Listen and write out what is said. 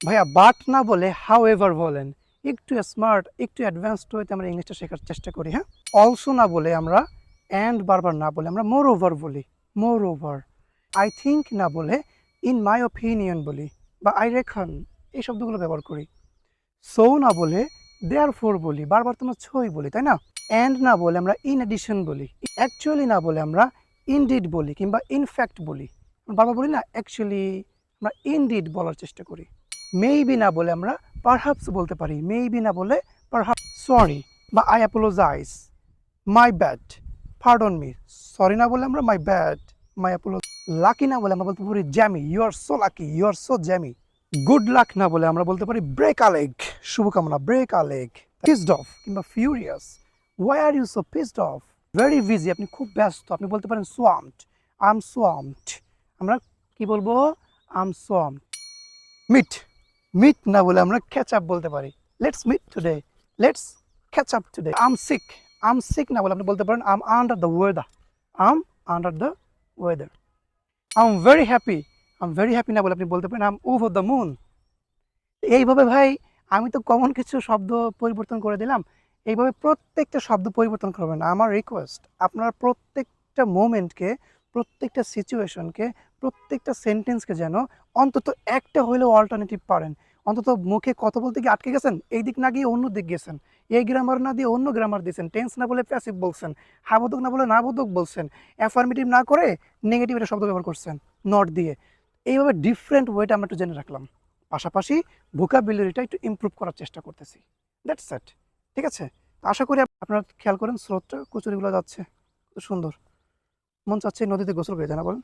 ভাইয়া বাট না বলে হাউ এভার বলেন, একটু স্মার্ট একটু অ্যাডভান্সড হইতে আমরা ইংলিশটা শেখার চেষ্টা করি হ্যাঁ? অলসো না বলে আমরা অ্যান্ড বারবার না বলে আমরা মোর ওভার বলি মোর ওভার আই থিঙ্ক না বলে ইন মাই ওপিনিয়ন বলি, বা আই রেখন এই শব্দগুলো ব্যবহার করি। সো না বলে দেয়ার ফোর বলি, বারবার তো আমরা ছই বলি, তাই না? অ্যান্ড না বলে আমরা ইন এডিশন বলি অ্যাকচুয়ালি না বলে আমরা ইনডিড বলি, কিংবা ইনফ্যাক্ট বলি। বারবার বলি না অ্যাকচুয়ালি আমরা ইনডিড বলার চেষ্টা করি। মেইবি না বলে আমরা পারহাপস বলতে পারি। মেইবি না বলে পারহাপ সরি বা I apologize my bad pardon me sorry না বলে আমরা my bad my apology lucky না বলে আমরা বলতে পারি jammy you are so lucky you are so jammy good luck না বলে আমরা বলতে পারি ব্রেক আলেগ শুভকামনা ব্রেক আলেগ পিসড অফ কিংবা furious why are you so pissed off very busy আপনি খুব ব্যস্ত, আপনি বলতে পারেন সোয়ামড এম সোয়ামড আমরা কি বলব? I am swamped meet meet না বলে আমরা ক্যাচ আপ বলতে পারি। Let's meet today let's catch up today I'm sick I'm sick না বলে আপনি বলতে পারেন I'm under the weather I'm under the weather I'm very happy I'm very happy না বলে আপনি বলতে পারেন আম ওভার দ্য মুন এইভাবে ভাই, আমি তো কমন কিছু শব্দ পরিবর্তন করে দিলাম। এইভাবে প্রত্যেকটা শব্দ পরিবর্তন করবেন আমার রিকোয়েস্ট আপনার প্রত্যেকটা মোমেন্টকে প্রত্যেকটা সিচুয়েশনকে, প্রত্যেকটা সেন্টেন্সকে যেন অন্তত একটা হলেও অল্টারনেটিভ পারেন। অন্তত মুখে কথা বলতে গিয়ে আটকে গেছেন, এই দিক না গিয়ে অন্য দিক গেছেন। এই গ্রামার না দিয়ে অন্য গ্রামার দিয়েছেন। টেন্স না বলে প্যাসিভ বলছেন। হাবোধক না বলে নাবোধক বলছেন। অ্যাফার্মেটিভ না করে নেগেটিভ একটা শব্দ ব্যবহার করছেন নট দিয়ে। এইভাবে ডিফারেন্ট ওয়েটা আমরা একটু জেনে রাখলাম। পাশাপাশি ভোকাবিলিটিটা একটু ইমপ্রুভ করার চেষ্টা করতেছি। দ্যাটস সেট ঠিক আছে? আশা করি আপনারা খেয়াল করেন, স্রোতটা, কচুরিগুলো যাচ্ছে। সুন্দর। মন চাচ্ছে নদীতে গোসল করে জানা বলেন?